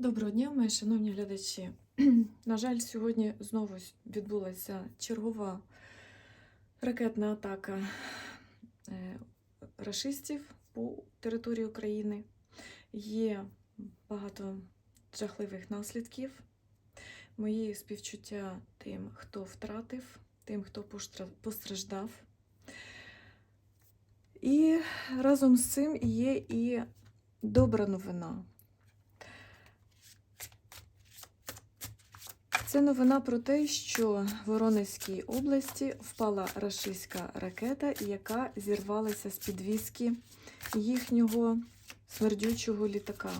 Доброго дня, мої шановні глядачі. На жаль, сьогодні знову відбулася чергова ракетна атака е, рашистів по території України. Є багато жахливих наслідків. Мої співчуття тим, хто втратив, тим, хто постраждав. І разом з цим є і добра новина. Це новина про те, що в Воронезькій області впала рашистська ракета, яка зірвалася з підвіски їхнього смердючого літака.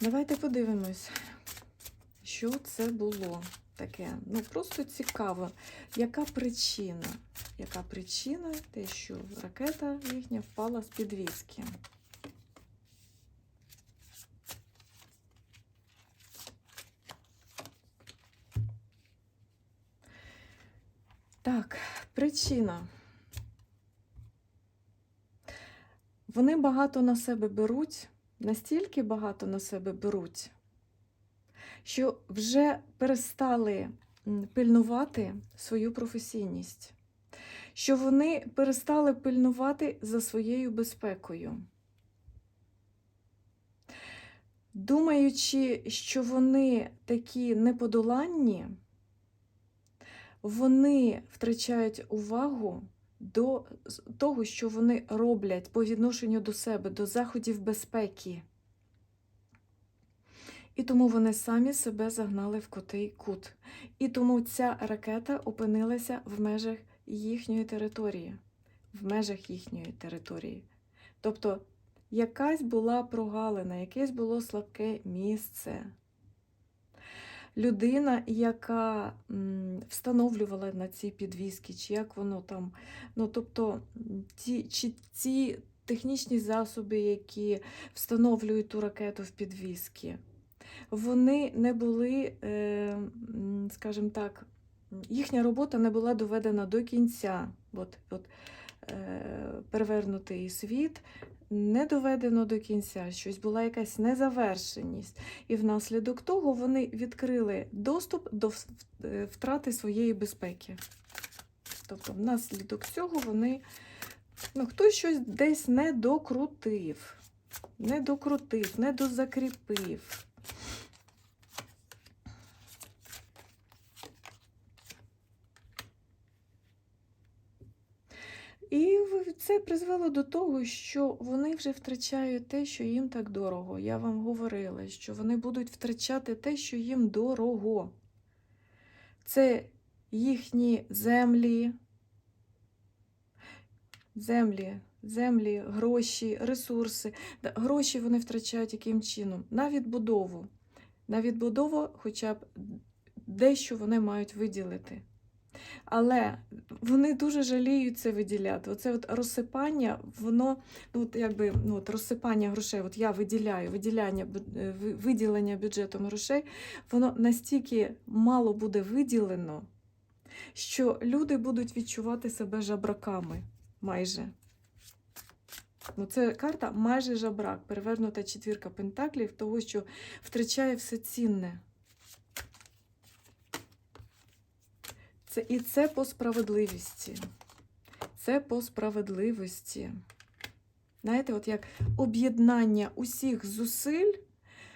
Давайте подивимось, що це було таке. Ну, просто цікаво, яка причина? Яка причина те, що ракета їхня впала з підвіски? Так, причина. Вони багато на себе беруть, настільки багато на себе беруть, що вже перестали пильнувати свою професійність, що вони перестали пильнувати за своєю безпекою. Думаючи, що вони такі неподоланні, вони втрачають увагу до того, що вони роблять по відношенню до себе, до заходів безпеки. І тому вони самі себе загнали в котий кут. І тому ця ракета опинилася в межах їхньої території. В межах їхньої території. Тобто якась була прогалина, якесь було слабке місце людина, яка встановлювала на ці підвіски, чи як воно там, ну тобто ті, чи ці технічні засоби, які встановлюють ту ракету в підвіски, вони не були, е, скажімо так, їхня робота не була доведена до кінця. От, от, е, перевернутий світ не доведено до кінця, щось була якась незавершеність. І внаслідок того вони відкрили доступ до е, втрати своєї безпеки. Тобто, внаслідок цього вони, ну, хтось щось десь не докрутив, не докрутив, не дозакріпив. І це призвело до того, що вони вже втрачають те, що їм так дорого. Я вам говорила, що вони будуть втрачати те, що їм дорого. Це їхні землі, землі, землі, гроші, ресурси. Гроші вони втрачають яким чином? На відбудову. На відбудову хоча б дещо вони мають виділити. Але вони дуже жаліють це виділяти. Оце от розсипання, воно, ну от якби ну от розсипання грошей, от я виділяю, виділяння, е, ви- виділення бюджетом грошей, воно настільки мало буде виділено, що люди будуть відчувати себе жабраками майже. Ну, це карта майже жабрак, перевернута четвірка пентаклів, того, що втрачає все цінне. Це, і це по справедливості. Це по справедливості. Знаєте, от як об'єднання усіх зусиль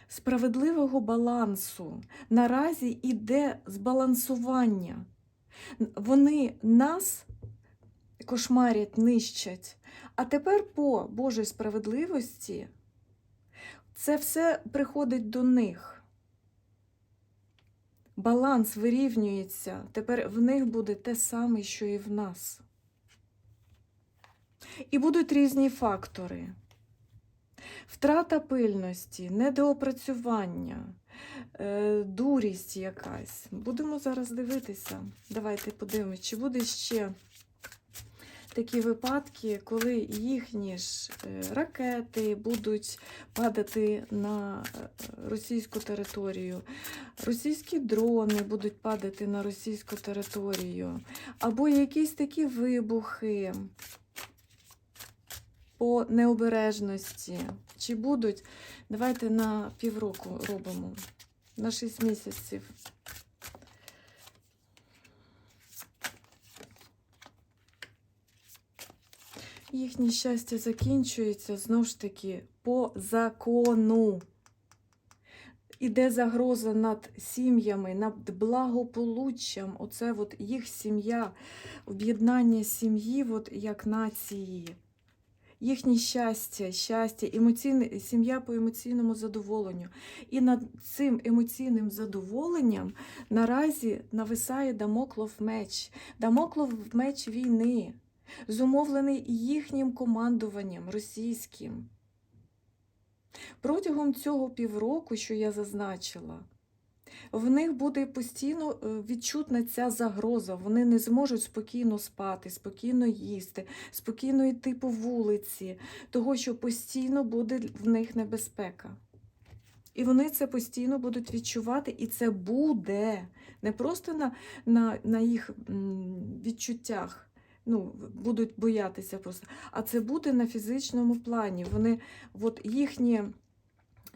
справедливого балансу. Наразі іде збалансування. Вони нас кошмарять, нищать. А тепер по Божій справедливості це все приходить до них баланс вирівнюється. Тепер в них буде те саме, що і в нас. І будуть різні фактори. Втрата пильності, недоопрацювання, е, дурість якась. Будемо зараз дивитися. Давайте подивимось, чи буде ще такі випадки, коли їхні ж е, ракети будуть падати на е, російську територію, російські дрони будуть падати на російську територію, або якісь такі вибухи. по необережності. Чи будуть? Давайте на півроку робимо. На 6 місяців. Їхнє щастя закінчується знову ж таки по закону. Іде загроза над сім'ями, над благополуччям. Оце от їх сім'я, об'єднання сім'ї, от як нації. Їхнє щастя, щастя, емоційне, сім'я по емоційному задоволенню. І над цим емоційним задоволенням наразі нависає Дамоклов меч. Дамоклов меч війни, зумовлений їхнім командуванням російським. Протягом цього півроку, що я зазначила, в них буде постійно е, відчутна ця загроза. Вони не зможуть спокійно спати, спокійно їсти, спокійно йти по вулиці, того, що постійно буде в них небезпека. І вони це постійно будуть відчувати, і це буде не просто на, на, на їх відчуттях. Ну, будуть боятися просто, а це буде на фізичному плані. Вони, от їхня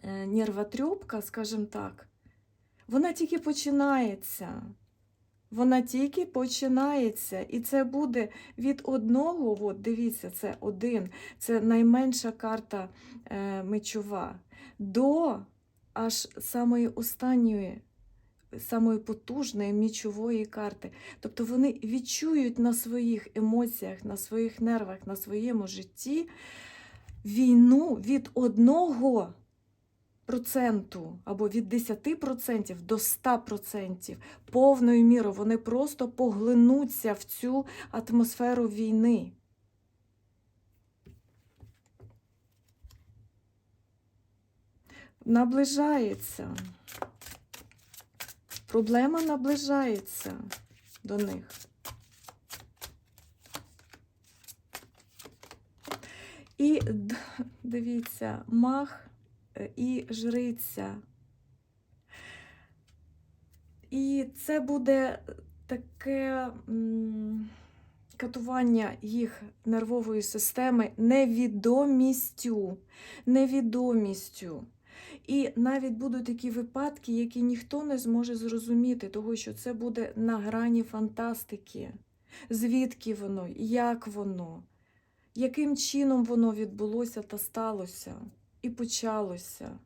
е, нервотрьопка, скажімо так, вона тільки починається. Вона тільки починається. І це буде від одного, от дивіться, це один, це найменша карта е, мечова, до аж самої останньої, самої потужної мічової карти. Тобто вони відчують на своїх емоціях, на своїх нервах, на своєму житті війну від одного проценту або від 10% до 100%. Повною мірою вони просто поглинуться в цю атмосферу війни. Наближається. Проблема наближається до них. І дивіться, мах е, і жриця. І це буде таке катування їх нервової системи невідомістю. Невідомістю. І навіть будуть такі випадки, які ніхто не зможе зрозуміти, того що це буде на грані фантастики. Звідки воно, як воно, яким чином воно відбулося та сталося і почалося.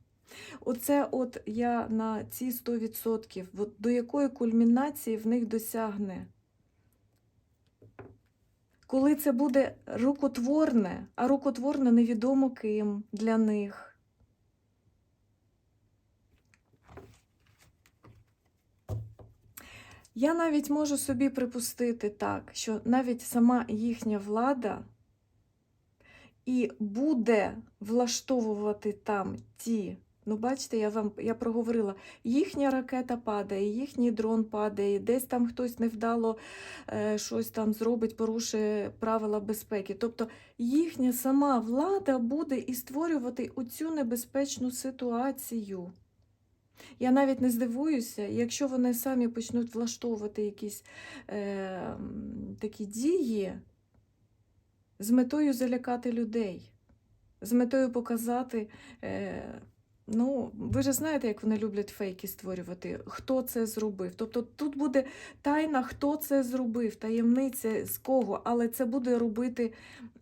Оце от я на ці 100%, от до якої кульмінації в них досягне. Коли це буде рукотворне, а рукотворне невідомо ким для них. Я навіть можу собі припустити так, що навіть сама їхня влада і буде влаштовувати там ті. Ну, бачите, я вам я проговорила, їхня ракета падає, їхній дрон падає, десь там хтось невдало е, щось там зробить, порушує правила безпеки. Тобто їхня сама влада буде і створювати оцю небезпечну ситуацію. Я навіть не здивуюся, якщо вони самі почнуть влаштовувати якісь е, такі дії з метою залякати людей, з метою показати. Е, ну, ви ж знаєте, як вони люблять фейки створювати, хто це зробив. Тобто тут буде тайна, хто це зробив, таємниця з кого, але це буде робити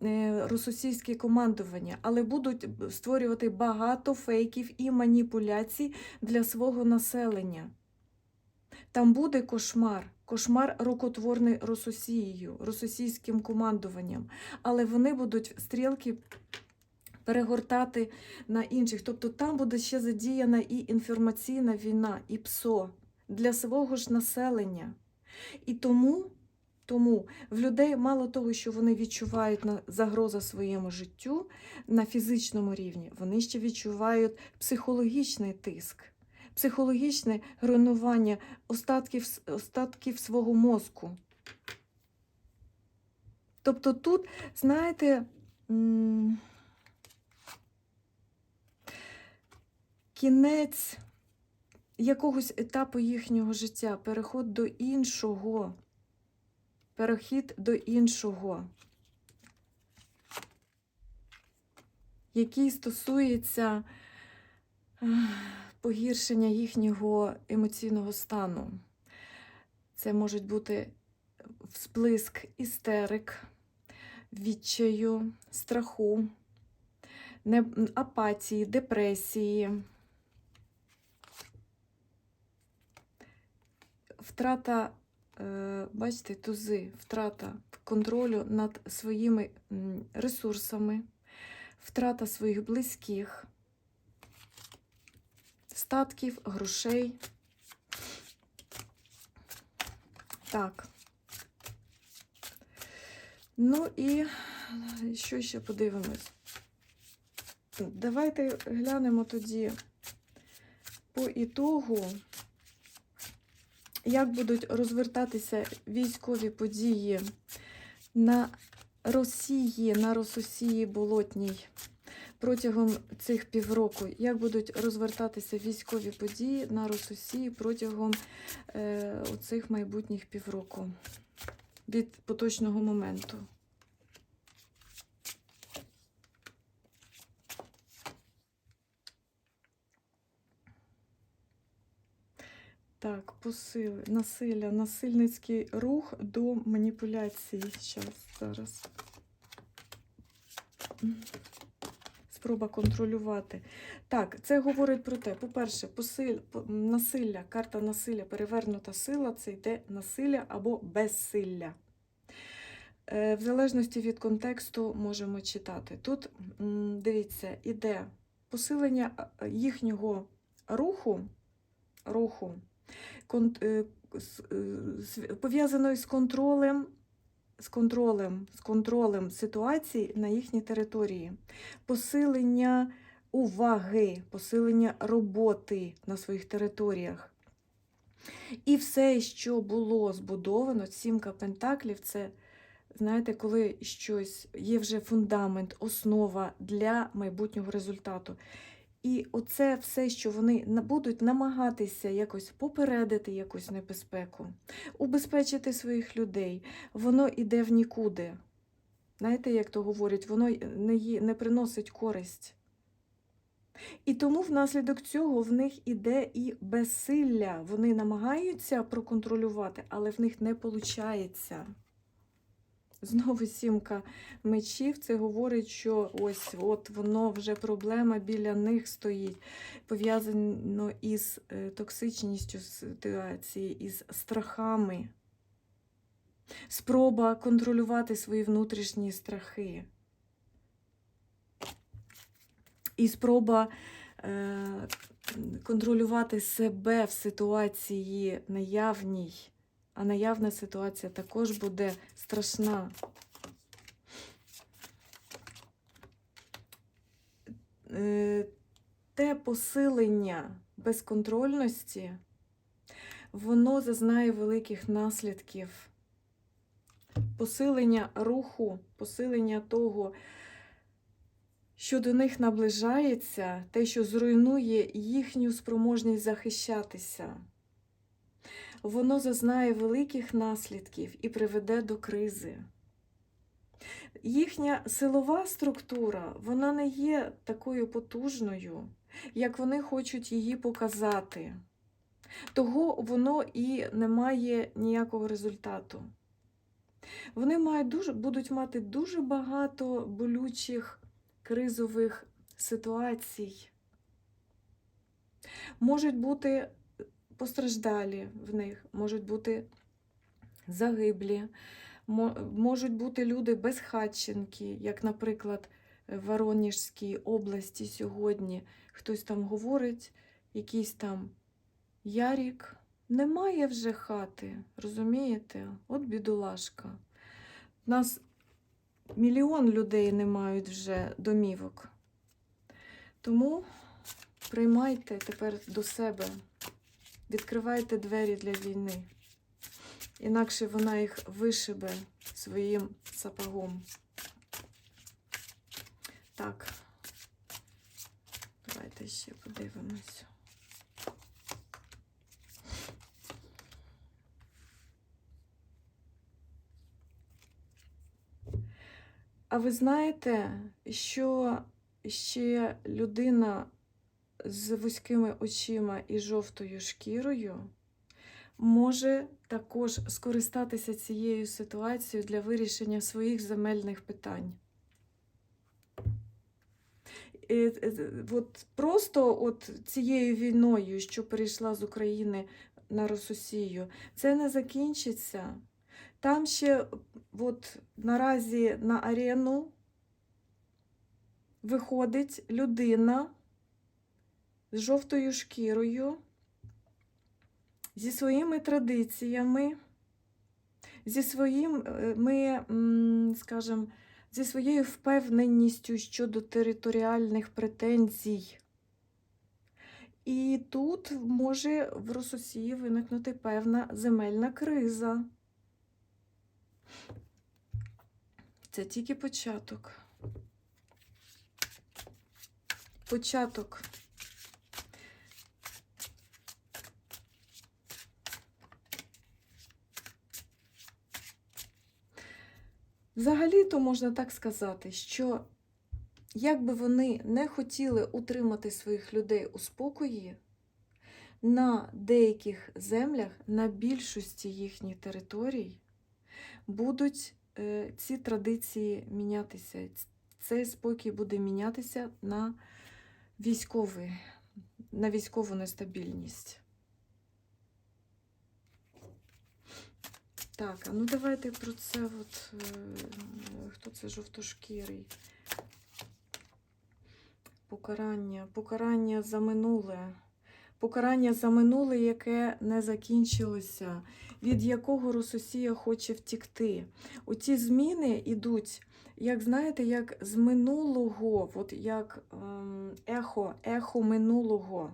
е, російське командування, але будуть створювати багато фейків і маніпуляцій для свого населення. Там буде кошмар, кошмар рукотворний Рососією, російським командуванням, але вони будуть стрілки перегортати на інших. Тобто там буде ще задіяна і інформаційна війна, і ПСО для свого ж населення. І тому, тому в людей мало того, що вони відчувають загрозу своєму життю на фізичному рівні, вони ще відчувають психологічний тиск, психологічне руйнування остатків, остатків свого мозку. Тобто тут, знаєте, кінець якогось етапу їхнього життя, переход до іншого. Перехід до іншого. який стосується погіршення їхнього емоційного стану. Це можуть бути всплиск істерик, відчаю, страху, апатії, депресії, втрата, е, бачите, тузи, втрата контролю над своїми ресурсами, втрата своїх близьких, статків, грошей. Так. Ну і що ще подивимось? Давайте глянемо тоді по ітогу, як будуть розвертатися військові події на Росії, на Рососії Болотній протягом цих півроку. Як будуть розвертатися військові події на Рососії протягом е, цих майбутніх півроку від поточного моменту. Так, посили, насилля, насильницький рух до маніпуляції. Щас, зараз. Спроба контролювати. Так, це говорить про те, по-перше, посиль, насилля, карта насилля, перевернута сила це йде насилля або безсилля. Е, В залежності від контексту можемо читати. Тут, дивіться, іде посилення їхнього руху, руху е, е, пов'язаної з контролем, з контролем, з контролем ситуації на їхній території, посилення уваги, посилення роботи на своїх територіях. І все, що було збудовано, сімка пентаклів, це, знаєте, коли щось є вже фундамент, основа для майбутнього результату. І оце все, що вони будуть намагатися якось попередити якусь небезпеку, убезпечити своїх людей, воно іде в нікуди. Знаєте, як то говорять, воно не, не приносить користь. І тому внаслідок цього в них іде і безсилля. Вони намагаються проконтролювати, але в них не виходить. Знову сімка мечів, це говорить, що ось от воно вже проблема біля них стоїть, пов'язано із е, токсичністю ситуації, із страхами. Спроба контролювати свої внутрішні страхи. І спроба е, контролювати себе в ситуації наявній. А наявна ситуація також буде страшна. Е, Те посилення безконтрольності, воно зазнає великих наслідків. Посилення руху, посилення того, що до них наближається, те, що зруйнує їхню спроможність захищатися воно зазнає великих наслідків і приведе до кризи. Їхня силова структура вона не є такою потужною, як вони хочуть її показати. Того воно і не має ніякого результату. Вони мають дуже, будуть мати дуже багато болючих кризових ситуацій. Можуть бути постраждалі в них, можуть бути загиблі, можуть бути люди безхатченки, як, наприклад, в Воронежській області сьогодні хтось там говорить, якийсь там Ярік, немає вже хати, розумієте? От бідолашка. У нас мільйон людей не мають вже домівок. Тому приймайте тепер до себе. Відкривайте двері для війни. Інакше вона їх вишибе своїм сапогом. Так. Давайте ще подивимось. А ви знаєте, що ще людина з вузькими очима і жовтою шкірою може також скористатися цією ситуацією для вирішення своїх земельних питань. Е, е, От просто от цією війною, що перейшла з України на Росію, це не закінчиться. Там ще от наразі на арену виходить людина з жовтою шкірою, зі своїми традиціями, зі своїми, скажімо, зі своєю впевненістю щодо територіальних претензій. І тут може в Росії виникнути певна земельна криза. Це тільки початок. Початок. Взагалі-то можна так сказати, що як би вони не хотіли утримати своїх людей у спокої, на деяких землях, на більшості їхніх територій, будуть е, ці традиції мінятися. Цей спокій буде мінятися на військовий, на військову нестабільність. Так, а ну давайте про це от, е, хто це жовтошкірий? Покарання, покарання за минуле. Покарання за минуле, яке не закінчилося, від якого Рососія хоче втікти. Оці зміни йдуть, як знаєте, як з минулого, от як ем, ехо, ехо минулого.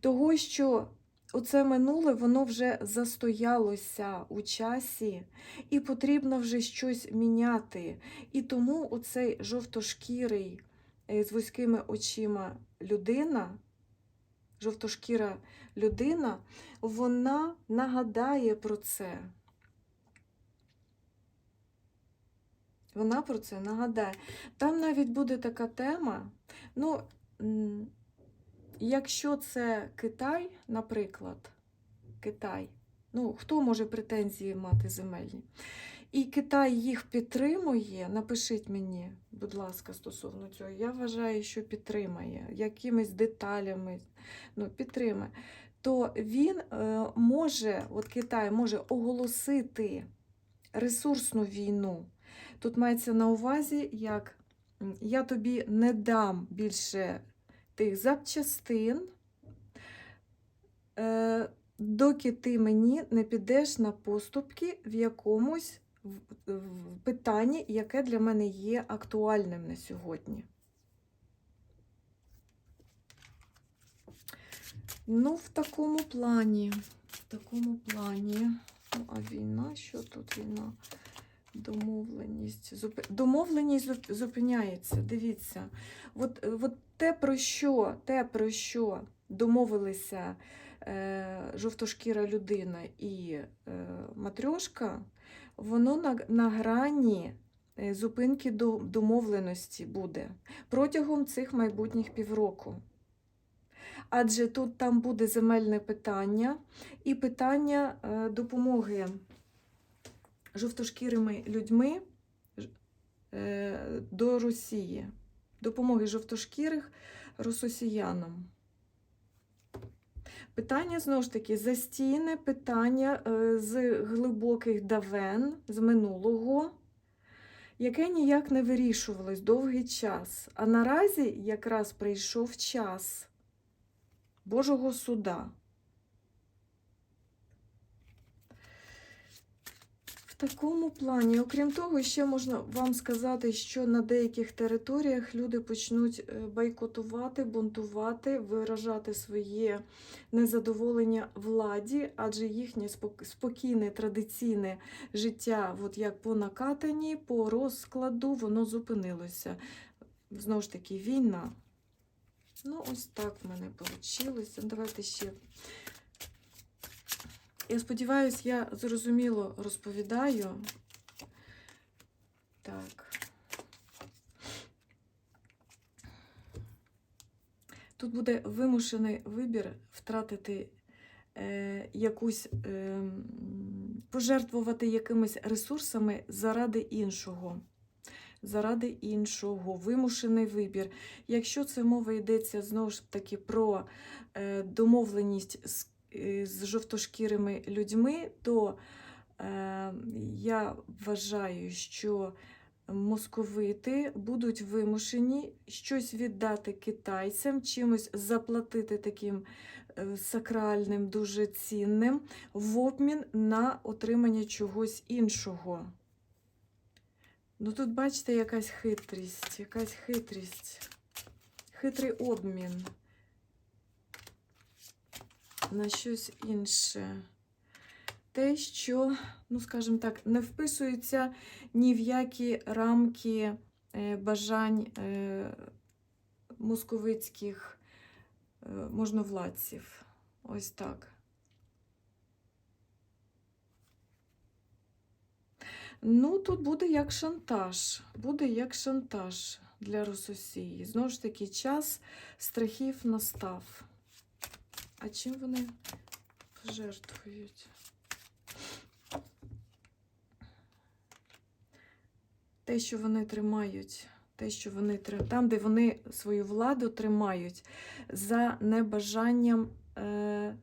Того, що оце минуле, воно вже застоялося у часі, і потрібно вже щось міняти. І тому оцей жовтошкірий е, з вузькими очима людина, жовтошкіра людина, вона нагадає про це. Вона про це нагадає. Там навіть буде така тема. Ну, якщо це Китай, наприклад, Китай, ну, хто може претензії мати земельні? І Китай їх підтримує, напишіть мені, будь ласка, стосовно цього. Я вважаю, що підтримає якимись деталями, ну, підтримає, то він е, може, от Китай може оголосити ресурсну війну. Тут мається на увазі, як я тобі не дам більше тих запчастин, е, доки ти мені не підеш на поступки в якомусь питанні, яке для мене є актуальним на сьогодні. Ну, в такому плані. В такому плані. Ну, а війна, що тут війна? Домовленість. Зуп... Домовленість зуп- зупиняється. Дивіться. От, от те, про що, те, про що домовилися е, жовтошкіра людина і е, матрьошка, воно на, на грані е, зупинки до домовленості буде протягом цих майбутніх півроку. Адже тут там буде земельне питання і питання е, допомоги жовтошкірими людьми е, до Росії, допомоги жовтошкірих рососіянам. Питання знову ж таки застійне питання е, з глибоких давен, з минулого, яке ніяк не вирішувалось довгий час. А наразі якраз прийшов час Божого суда. Такому плані, окрім того, ще можна вам сказати, що на деяких територіях люди почнуть е, бойкотувати, бунтувати, виражати своє незадоволення владі, адже їхнє спокійне традиційне життя, от як по накатанні, по розкладу, воно зупинилося. Знову ж таки, війна. Ну, ось так в мене вийшло. Давайте ще. Я сподіваюся, я зрозуміло розповідаю. Так. Тут буде вимушений вибір втратити е, якусь, е, пожертвувати якимись ресурсами заради іншого. Заради іншого, вимушений вибір. Якщо це мова йдеться знову ж таки про е, домовленість з з жовтошкірими людьми, то е, я вважаю, що московити будуть вимушені щось віддати китайцям, чимось заплатити таким е, сакральним, дуже цінним, в обмін на отримання чогось іншого. Ну тут, бачите, якась хитрість, якась хитрість, хитрий обмін на щось інше. Те, що, ну скажімо так, не вписується ні в які рамки е, бажань е, московицьких е, можновладців. Ось так. Ну, тут буде як шантаж. Буде як шантаж для Рососії. Знову ж таки, час страхів настав. А чим вони пожертвують? Те, що вони тримають, те, що вони там, де вони свою владу тримають за небажанням е,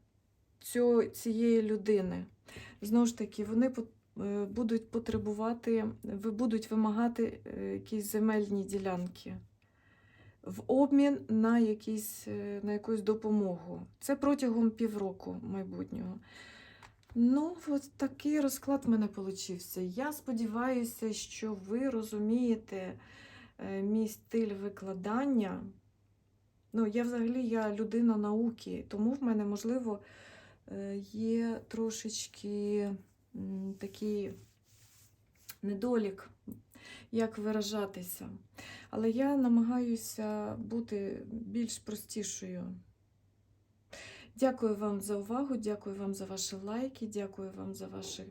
цього, цієї людини. Знову ж таки, вони е, будуть потребувати, будуть вимагати е, якісь земельні ділянки в обмін на, якісь, е, на якусь допомогу. Це протягом півроку майбутнього. Ну, от такий розклад в мене получився. Я сподіваюся, що ви розумієте е, мій стиль викладання. Ну, я взагалі я людина науки, тому в мене, можливо, е, є трошечки такий недолік, як виражатися. Але я намагаюся бути більш простішою. Дякую вам за увагу, дякую вам за ваші лайки, дякую вам за ваші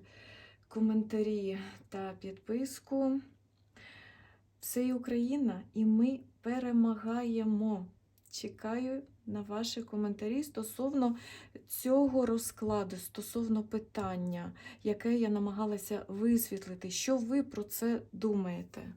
коментарі та підписку. Все Україна, і ми перемагаємо. Чекаю на ваші коментарі стосовно цього розкладу, стосовно питання, яке я намагалася висвітлити. Що ви про це думаєте?